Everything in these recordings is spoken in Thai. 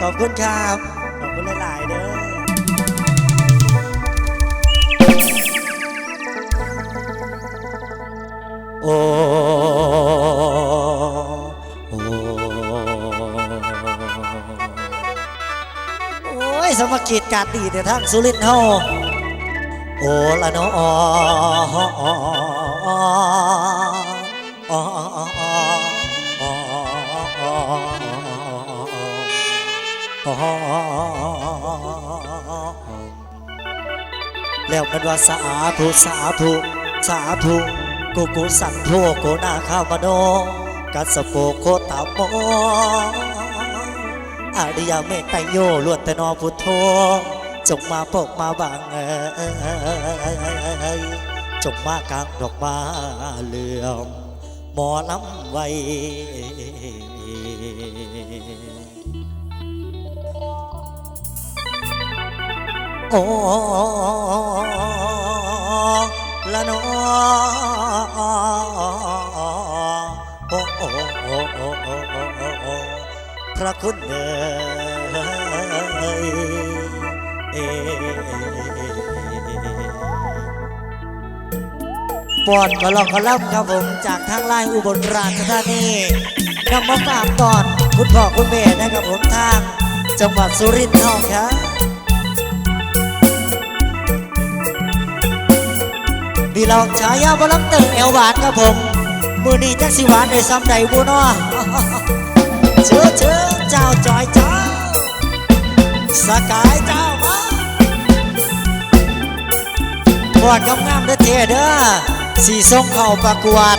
ขอบคุณครับ ขอบคุณหลาย ๆ เด้อโอ้โอ้โอ้ยสมกิจการดีแต่ทางสุรินทร์เฮาโอ้ละเนาะอ๋ออออ๋ออ๋ออ๋อ แล้วกันว่าสาธุสาธุสาธุกุกุสันโทโกนาคามโนกัสสโปโคตาโมอาริยเมตไตโยล้วนแต่นอพุทโธจงมาปกมาบางเอยจงมากลางดอกมาเหลือมหมอลำไว้ โอ้ละนออ้พระคุณเอ๋เอ๋ปอนมาลองกระล่ำครับผมจากทางไล่อุบลราชธานีนำมาฝากตอน คุณพ่อคุณแม่นะครับผมทาง จังหวัดสุรินทร์ครับ พี่ลองชายาบลังเติงเอวหวานครับผม มือนี้จักสิหวานในซ้ำใดบุนอเชื้อเชื้อเจ้าจอยเจ้าสกายเจ้ามาบอดงามๆเด้อเทเด้อสีส้มเข้าประกวด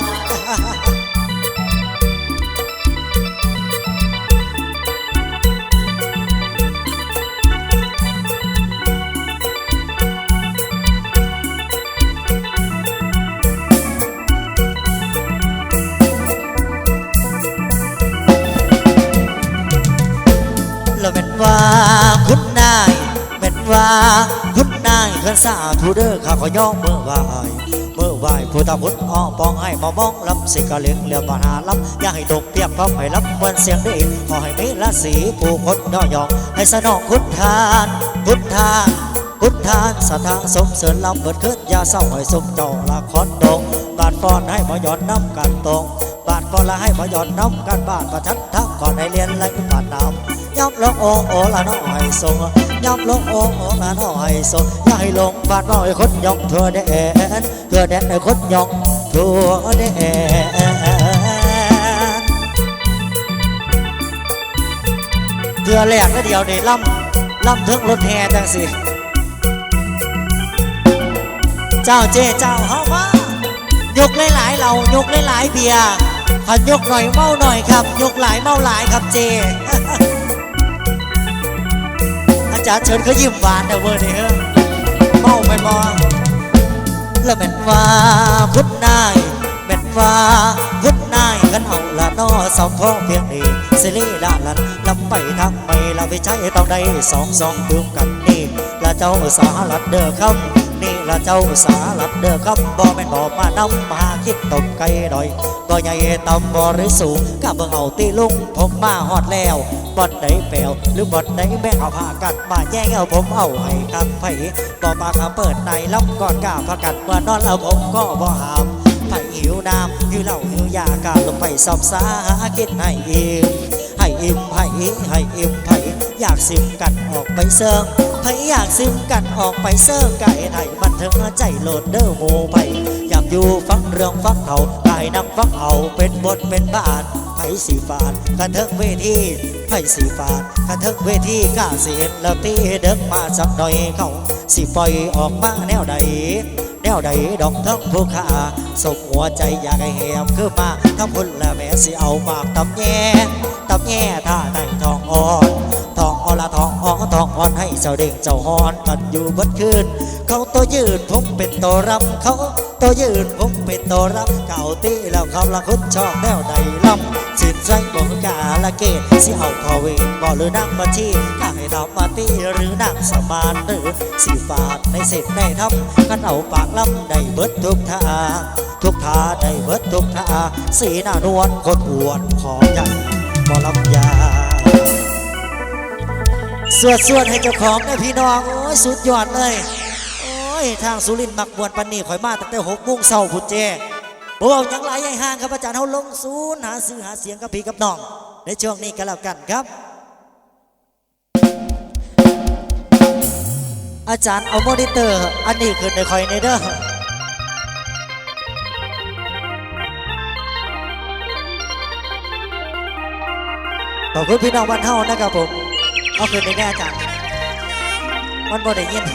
ดันสาธุเด้อข้าขอย่องเมื่อวายเมื่อวายผู้ตาพุทธอ้อปองให้มามองลำสิกะเลียงเลียวปัญหาลำอย่าให้ตกเทียบพร้อมให้ลำเมือนเสียงด้ขอให้มีราศีผู้คนย่อยอง ให้สนองคุณทานคุณทานพุทธานสถานสมเสริญลำเบิดขึ้นยาเศร้าให้สมเจ้าละครดงบาดฟอนให้มาย้อนน้ำกันตรงบาดฟอนละให้มาย้อนน้ำกันบาดประทัดทักก่อนให้เรียนไรบาดน้ำย่ำลงโอโอละน้อยทรง ย่ำลงโอโอละน้อยทรงอย่าให้ลงบาดน้อยคนยองเธอแดนเธอแดนคนยองเธอแดนเดือแรกแล้วเดียวนี่ล่ำล่ำถึงรถแห่จังสิ เจ้าเจเจ้าเฮามายกหลายๆเรายกหลายๆเบียร์ขันยกหน่อยเมาหน่อยครับ ยกหลายเมาหลายครับเจ จาเชิญเขายิ้มหวานนะเวอร์เฮ้อเมาไปมองแล้วแม่นว่าคุณนายแม่นว่าคุณนายกันเอาละนอสองท้อเพียงนี้สิลีละลันลำไปทางไม่ละวิจัยต้องได้สองสองรวมกันนี่ละเจ้าสาลัดเด้อคำนี่ละเจ้าสาลัดเด้อคำบ่แม่นบ่มานำมาคิดตบไก่ดอยบ่ใหญ่ตำบ่หรือสูงกะเบิ่งเอาตีลุงผมมาฮอดแล้ว บอนไหนแปลวหรือบอนไหนแม่งเอาผ้ากัดมาแย่งเอาผมเอาให้คักไผ่บ่มาคำเปิดในล้ำก่อนกล้าพากัดเมื่อนอนแล้วผมก็บ่หามไผ่หิวน้ำหิวเหล้าหิวยากาลงไปสอบสาหากินให้อิ่มให้อิ่มไผ่ให้อิ่มไผ่อยากซิมกันออกไปเซิงไผ่อยากซิมกันออกไปเซิงไก่ไทยมันเถึงใจโหลดเด้อหมูไผ่อยากอยู่ฟังเรื่องฟังเขากายนังฟังเอาเป็นบทเป็นบาท ไผสีฟานกันเทิงเวทีไผสีฟานกันเทิงเวทีก้าเสียนแล้วตีเดินมาสักหน่อยเขาสิปล่อยออกมาแนวใดแนวใดดอกทั้งผู้ขาสมหัวใจอยากให้แหมคือมาทั้งพุ่นและแม่สิเอามากตำแย่ตำแย่ท่าแต่งทองอ่อนทองอ่อนละทองอ่อนทองอ่อนให้เจ้าเด้งเจ้าฮอนกันอยู่บัดคืนเขาตัวยืนผมเป็นตัวรำเขาตัวยืนผมเป็นตัวรำเก่าตีแล้วคำละคุณชอบแนวใดลำ นใจบอกกาละเกตสิเอาทอเวงบอหรือนั่งมาชีถ้าให้ทำมาตีหรือนั่งสมานหรือสีฟาดในเสร็จในทำกันเอาปากลำได้เบิดทุกท่าทุกท่าได้เบิดทุกท่าสีหน้านวลคนอวดขอใหญ่บอลำยาสวดสวดให้เจ้าของนะพี่น้องโอ้ยสุดยอดเลยโอ้ยทางสุรินทร์มักบวนปันนี่ข่อยมาตั้งแต่หกโมงเช้าพุนเจ บ่เว้าหยังหลายใหญ่ห่างครับอาจารย์เฮาลงศูนย์หาซื้อหาเสียงกับพี่กับน้อง ในช่วงนี้ก็แล้วกันครับ อาจารย์เอามอนิเตอร์ อันนี้ขึ้นในคอยในเด้อขอบคุณพี่น้องบ้านเฮานะครับผม เอาขึ้นในแน่อาจารย์มันบ่ได้ยิน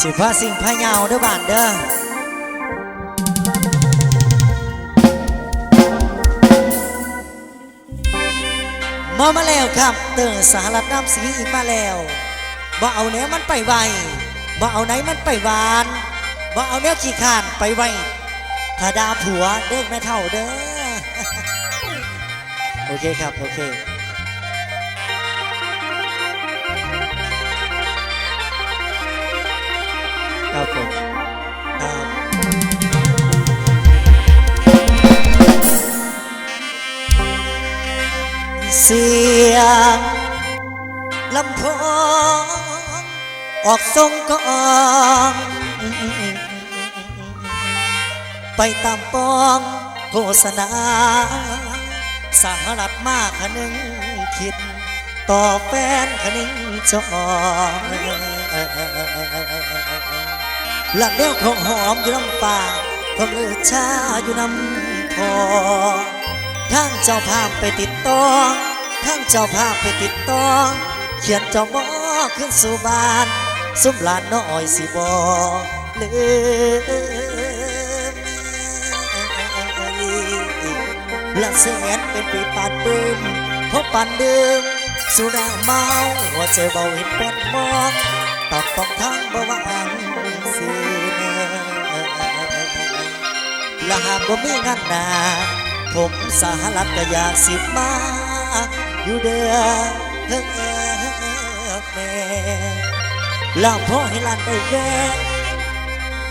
สิพาสิ่งพะเยาวเด้อบ้านเด้อมามาแล้วครับ เตอสหรัฐน้ำสีอีกมาแล้วบ่เอาแนวมันไปไวบ่เอาไหนมันไปหวานบ่เอาแนวขี้ขานไปไวถ้าดาผัวเด้อแม่เท่าเด้อ โอเคครับ โอเค ครับผมเสียงลำโพงออกทรงกองไปตามปองโฆษณาสหรัฐมากขนึงคิด ต่อแฟนขนึงจอง หลังเลี้ยวของหอมอยู่น้ำป่าความเลือชาอยู่น้ำพอทางเจ้าภาพไปติดต่อทางเจ้าภาพไปติดต่อเขียนเจ้าหมอขึ้นสู่บ้านสุมหลานน้อยสิบอลืมละแสนเป็นปีปานปืมพบปันดื่มสุราเมาหัวใจเบาเห็นเป็นมองตอบต้องทั้งบ่ว่า ละหากบ่มีงานหนาผมสหรัฐก็อยากสิมา อยู่เด้อเฮ้แม่ลาพ่อให้ลานได้แวะ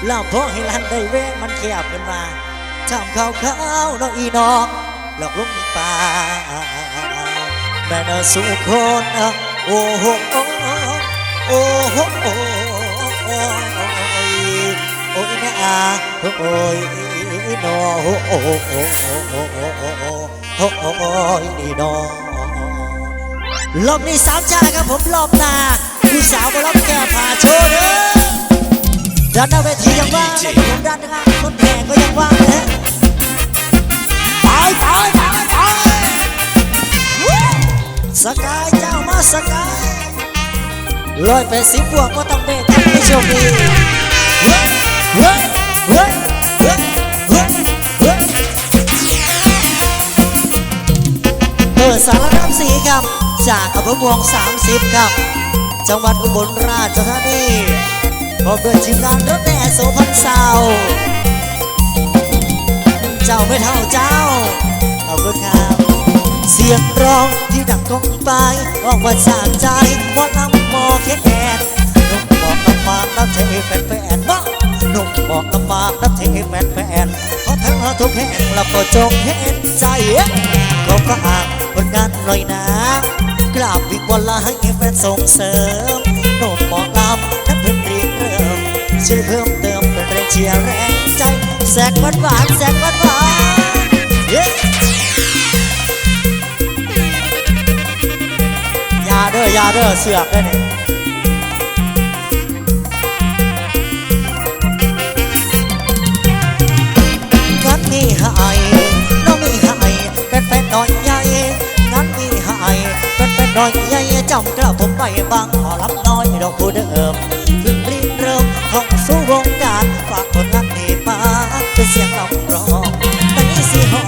ลาพ่อให้ลานได้แวะมันแคบขึ้นมาทำข้าวข้าวน้องอีน้องหลอกลงป่าแม่นาสุคนโอ้โหโอ้โหโอ้โหโอ้โอ้ยโอ้ยนะโอ้ย นอโอ้โหโอ้โหโอ้โหโอ้โหโอ้โหโอ้ยนอรอบนี้สามชายครับผมรอบหน้าผู้สาวมารับแก้ผ้าโชว์เด้อด้านหน้าเวทียังว่างรถผมด้านข้างรถแข่ก็ยังว่างนะตายตายตายตายวู้สกายเจ้ามาสกายร้อยแปสิบวกก็ต้องเบรกให้โชคดีเฮ้ยเฮ้ยเฮ้ยเฮ้ย อสารน้ำสีครับ จากอำเภอเมือง30 ครับ จังหวัดอุบลราชธานีพบด้วยทีมงานรถแห่โสพันเศร้าเจ้าไม่เท่าเจ้าขอบคุณครับเสียงร้องที่ดังก้องไปออกมาจากใจว่าลำมอแค่แอนนุ่มบอกลำมานับเทแฟนแฟนบ้านุ่มบอกลำมานับเทแฟนแฟนขอทั้งทุกแห่งแล้วก็จงเห็นใจ ก็ก็อ่างผลงานลอยน้ำกราบวิกวลาให้แฟนส่งเสริมโน่นหมอลำนั้นเพิ่งรีเริ่มช่วยเพิ่มเติมเป็นแรงเชียร์แรงใจแสกหวานหวานแสกหวานหวานยาเด้อยาเด้อเสือกได้อเนี่ย น้อยใหญ่จำกระผมไปบางขอรับน้อยดอกผู้เดิมขึ้นรีบเริ่มข้าสู่วงการฝากคนนั้นนี่มาเป็นเสียงลำร้องในสีห้อง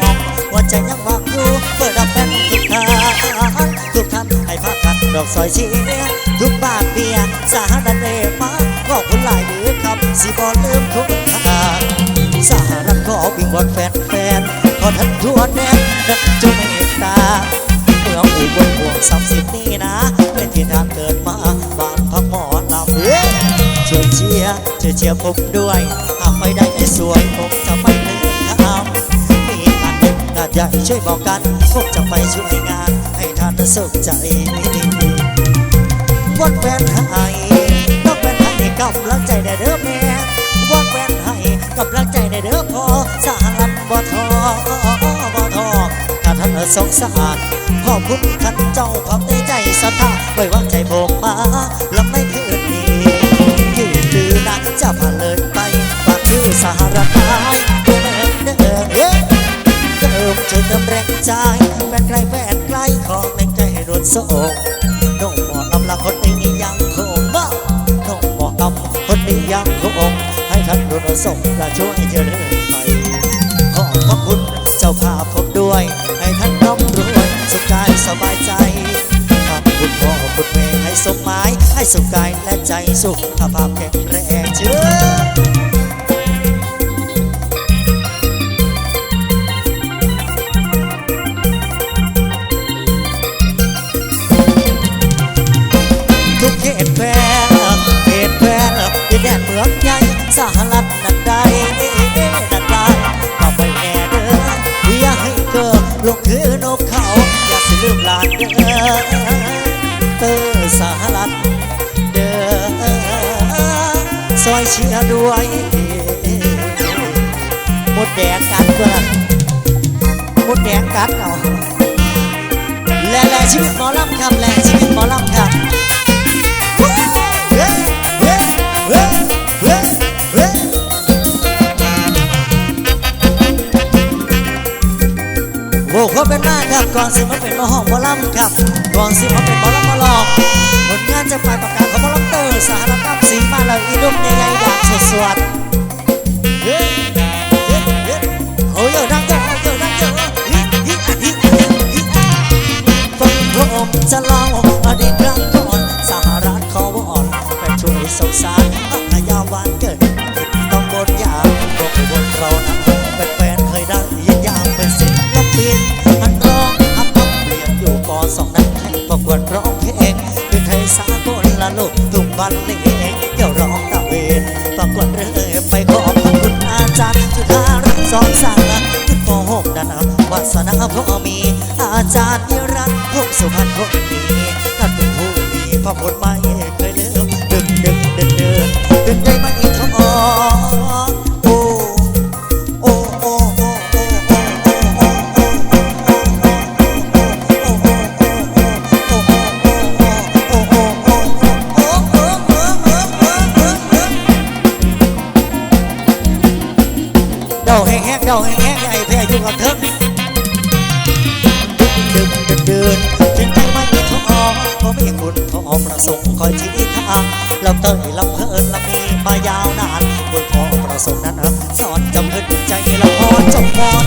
หัวใจยังว่างอยู่เปิดรับแฟนทุกท่านทุกท่านให้พากันดอกซอยเชียร์ทุกบ้าทเบียร์สาดันเดมาขอบคุณหลายเดือครับสิบอลืมคุณค่าสหรัฐขอวิงวอนแฟนแฟนขอท่านทั่วแดนจง สามสิบนี้นะ เป็นที่ทางเกิดมาบานพักหมอลำเอ้ยช่วยเชียร์ช่วยเชียร์ผมด้วยหากไม่ได้ไอ้สวยผมจะไม่ลืมคำมีอันหนึ่งญ่ช่วยบอกกันพวกจะไปช่วยงาน ให้ท่านสุขใจวัดแฟนให้ต้องเป็นให้กำลังใจได้เด้อแม่วัดแฟนให้กำลังใจ ถ้าท่านสงสารขอบคุณท่านเจ้าความในใจศรัทธาไว้วางใจผมมาลำไม่คืนนี้กี่ปีนะจะผ่านเลยไปฝากคือสหรัฐไทยเดินเดินเฮ้เติมช่วยเติมแรงใจแฟนใครแฟนใกล้ของแรงใจให้รวนโศกน้องหมอลำละคนนี้ยังคงบ้าน้องหมอลำคนนี้ยังคงให้ท่านรวนโศกและช่วยเจริญไปขอบพระคุณเจ้าภาพผมด้วย สุขกายและใจสุขภาพแข็งแรงเชื่อ มดแดงกัดเพื่อนหมดแดงกัดเอาแลแลชีวิตหมอลำครับแลชีวิตหมอลำครับโอ้เขาเป็นมากครับก่อนสิมาเป็นมาห้องมอลำครับก่อนสิมาเป็นมอลำมาหลองผลงานจะฝ่ายประกาศของมอลำเตอร์สารพัดสีมาแล้วอีนุ่มใหญ่ๆอย่างสดสด วาสนาพ่อมี อาจารย์นิรันดร์พวกสุพรรณคนดีท่านเป็นผู้มีพระพจน์ไม่เคยเลืมดึงดึงเดินเดินดึงได้ไม่ท้อโอ้โอ้โอ้โอ้โอ้โอ้โอ้เดาแห้งๆเดาแห้งๆใหญ่แพ้อยู่กับเธอ อประสงค์คอยชี้ทางลำเตยลำเพลินลำมีมายาวนานบุญพอประสงค์นั้นสอนจำเพิ่นใจละพรจงมอน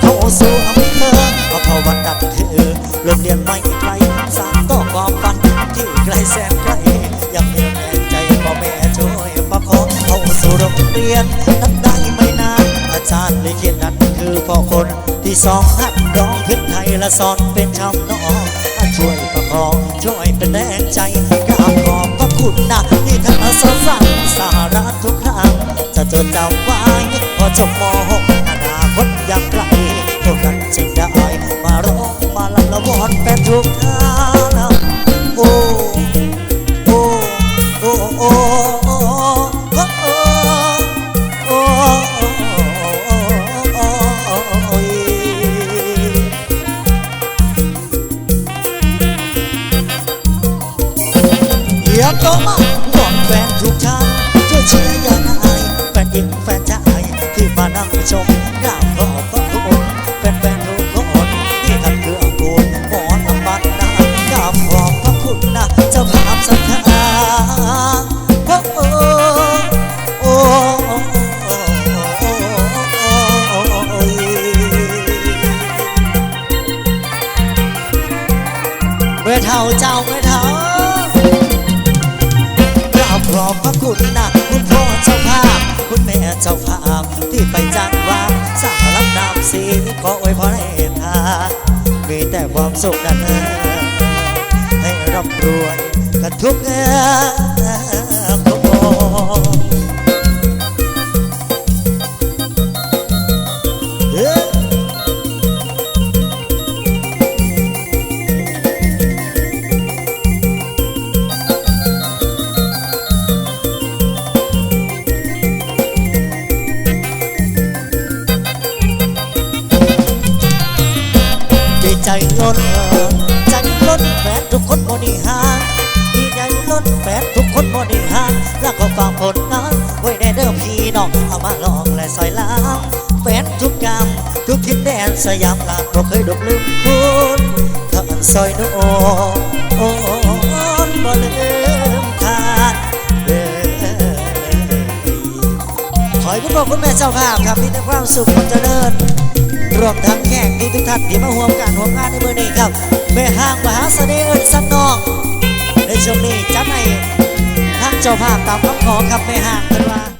เข้าสู่อำเภออภวันดัดคือโรงเรียนไม่ไกลสานต่อความฝันที่ไกลแสนไกลยังมีแรงใจพ่อแม่ช่วยประคองเข้าสู่โรงเรียนนั้นได้ อาจารย์ลิขิตนั้นคือพ่อคนที่สองหัดร้องเพลงไทยและสอนเป็นชำนองช่วยประคองช่วยเป็นแรงใจกราบขอบพระคุณนะที่ท่านสอนสั่งสาระทุกครั้งจะจดจำไว้พอจบม .6 อนาคตยังไกลพวกนั้นจึงได้มาร้องมาลำละวอนเป็นทุกท่างโอ้โอ้โอ้ สุขกัน ให้ร่ำรวยกันทุกงาน องเอามาลองและซอยล้างแฟนทุกกรรมทุกทิศแดนสยามลาดเราเคยดกลืมคุณถ้าอันซอยโนโอ้นบ่ลืมขาดเด้อขอให้คุณพ่อคุณแม่เจ้าภาพครับมีแต่ความสุขความเจริญรวมทั้งแขกทุกทุกท่านที่มาห่วมการห่วมงานในเมื่อนี้ครับแม่ห้างมหาเสน่ห์เอิญสันนองในช่วงนี้จัดให้ทางเจ้าภาพตามคำขอครับแม่ห้างกันว่า